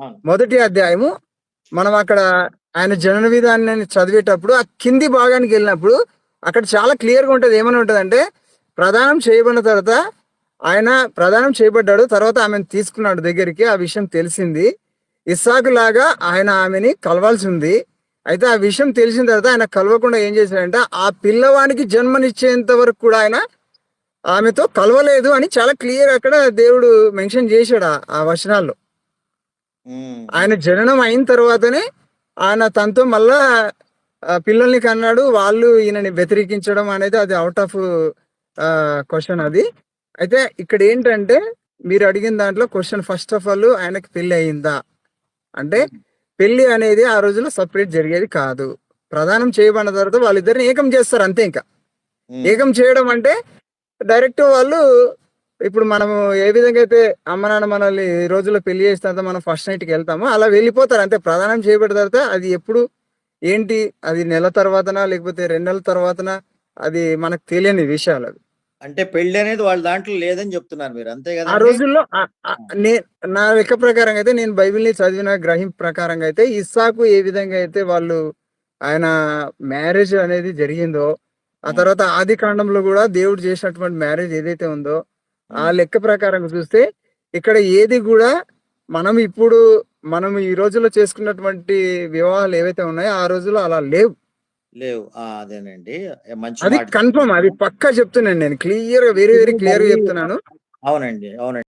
మొదటి అధ్యాయము మనం అక్కడ ఆయన జనన విధానాన్ని చదివేటప్పుడు ఆ కింది భాగానికి వెళ్ళినప్పుడు అక్కడ చాలా క్లియర్గా ఉంటుంది. ఏమని ఉంటుందంటే ప్రదానం చేయబడిన తర్వాత ఆయన ప్రదానం చేయబడ్డాడు తర్వాత ఆమెను తీసుకున్నాడు దగ్గరికి ఆ విషయం తెలిసింది. ఇస్సాకు లాగా ఆయన ఆమెని కలవాల్సి ఉంది. అయితే ఆ విషయం తెలిసిన తర్వాత ఆయన కలవకుండా ఏం చేశాడంటే ఆ పిల్లవానికి జన్మనిచ్చేంత వరకు కూడా ఆయన ఆమెతో కలవలేదు అని చాలా క్లియర్ అక్కడ దేవుడు మెన్షన్ చేశాడు ఆ- వచనాల్లో. ఆయన జననం అయిన తర్వాతనే ఆయన తనతో మళ్ళా పిల్లల్ని కన్నాడు. వాళ్ళు ఈయనని వ్యతిరేకించడం అనేది అది అవుట్ ఆఫ్ క్వశ్చన్ అది. అయితే ఇక్కడ ఏంటంటే మీరు అడిగిన దాంట్లో క్వశ్చన్ ఫస్ట్ ఆఫ్ ఆల్ ఆయనకి పెళ్ళి అయిందా? అంటే పెళ్ళి అనేది ఆ రోజుల్లో సపరేట్ జరిగేది కాదు. ప్రదానం చేయబడిన తర్వాత వాళ్ళిద్దరిని ఏకం చేస్తారు అంతే ఇంకా. ఏకం చేయడం అంటే డైరెక్ట్ వాళ్ళు ఇప్పుడు మనము ఏ విధంగా అయితే అమ్మ నాన్న మనల్ని ఈ రోజుల్లో పెళ్ళి చేసిన తర్వాత మనం ఫస్ట్ నైట్కి వెళ్తామో అలా వెళ్ళిపోతారు. అంతే ప్రధానం చేయబడిన తర్వాత అది ఎప్పుడు ఏంటి అది నెల తర్వాతనా లేకపోతే రెండు నెలల తర్వాతనా అది మనకు తెలియని విషయాలు అవి. అంటే పెళ్ళి అనేది వాళ్ళ దాంట్లో లేదని చెప్తున్నారు మీరు అంతే కదా రోజుల్లో ఆ- ఆ- నే- లెక్క ప్రకారంగా అయితే నేను బైబిల్ని చదివిన గ్రహింపు ప్రకారంగా అయితే ఇస్సాకు ఏ విధంగా అయితే వాళ్ళు ఆయన మ్యారేజ్ అనేది జరిగిందో ఆ తర్వాత ఆది కాండంలో కూడా దేవుడు చేసినటువంటి మ్యారేజ్ ఏదైతే ఉందో ఆ లెక్క ప్రకారం చూస్తే ఇక్కడ ఏది కూడా మనం ఇప్పుడు మనం ఈ రోజుల్లో చేసుకున్నటువంటి వివాహాలు ఏవైతే ఉన్నాయో ఆ రోజుల్లో అలా లేవు. లేవు. అదేనండి. మంచి అది కన్ఫర్మ్ అది పక్కా చెప్తున్నాను నేను. క్లియర్గా వెరీ వెరీ క్లియర్గా చెప్తున్నాను. అవునండి అవునండి.